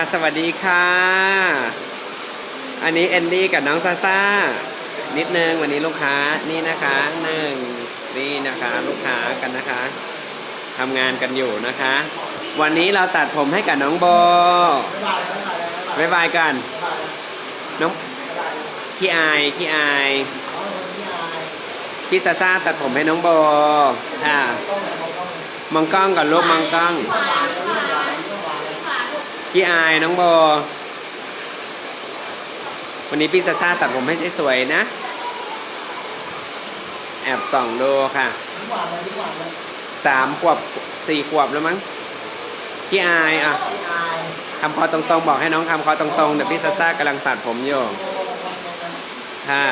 สวัสดีค่ะ อันนี้แอนดี้กับน้องซาซ่า นิดนึงวันนี้ลูกค้านี่นะคะหนึ่งนี่นะคะลูกค้ากันนะคะทำงานกันอยู่นะคะ วันนี้เราตัดผมให้กับน้องโบบ๊ายบายกันน้องขี้อายขี้อพี่ซาซ่าตัดผมให้น้องโบอ่ามองกล้องก่อนลูกมองกล้อง ขี้อายน้องโบ วันนี้พี่ซาซ่าตัดผมให้สวยๆนะ แอบส่องดูค่ะ สามขวบสี่ขวบแล้วมั้งขี้อายอะทำคอตรงๆ บอกให้น้องทำคอตรงๆเดี๋ยวพี่ซาซ่ากำลังตัดผมอยู่ค่ะ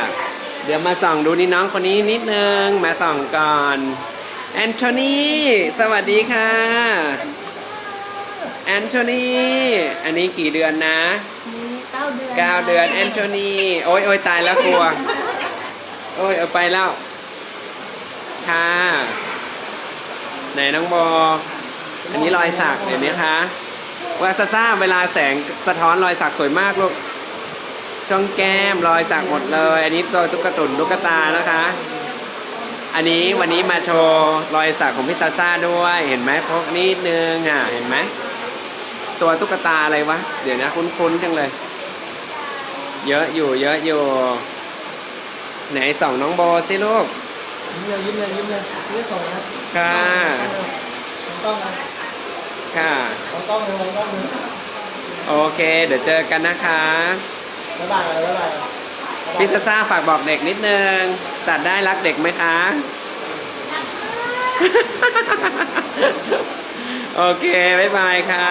เดี๋ยวมาส่องดูนี่น้องคนนี้นิดนึง มาส่องก่อน แอนโทนี สวัสดีค่ะ แอนโทนีอันนี้กี่เดือนนะเก้าเดือนเก้าเดือนแอนโทนีโอ้ยโอ้ยตายแล้วกลัว โอ้ยเอาไปแล้วค่ะไหนน้องโบอันนี้รอยสักเห็นไหมคะว่าซาซ่าเวลาแสงสะท้อนรอยสักสวยมากลูกช่องแก้มรอยสักหมดเลย อันนี้ตัวตุ๊กตุนตุ๊กตานะคะ อันนี้วันนี้มาโชว์รอยสักของพี่ซาซ่าด้วย เห็นไหมพกนิดนึงอะเห็นไหม ตัวตุ๊กตาอะไรวะ เดี๋ยวนะคุ้นๆจังเลย เยอะอยู่ เยอะอยู่ ไหนส่องน้องโบสิลูก ยิ้มเลยยิ้มเลยยิ้มเลยยิ้มส่งนะค่ะต้องนะค่ะต้องต้องเลยต้องเลยโอเค เดี๋ยวเจอกันนะคะบ๊ายบายเลยบ๊ายบายพี่ซาซ่าฝากบอกเด็กนิดนึงตัดได้รักเด็กไหมคะโอเค บ๊ายบายค่ะ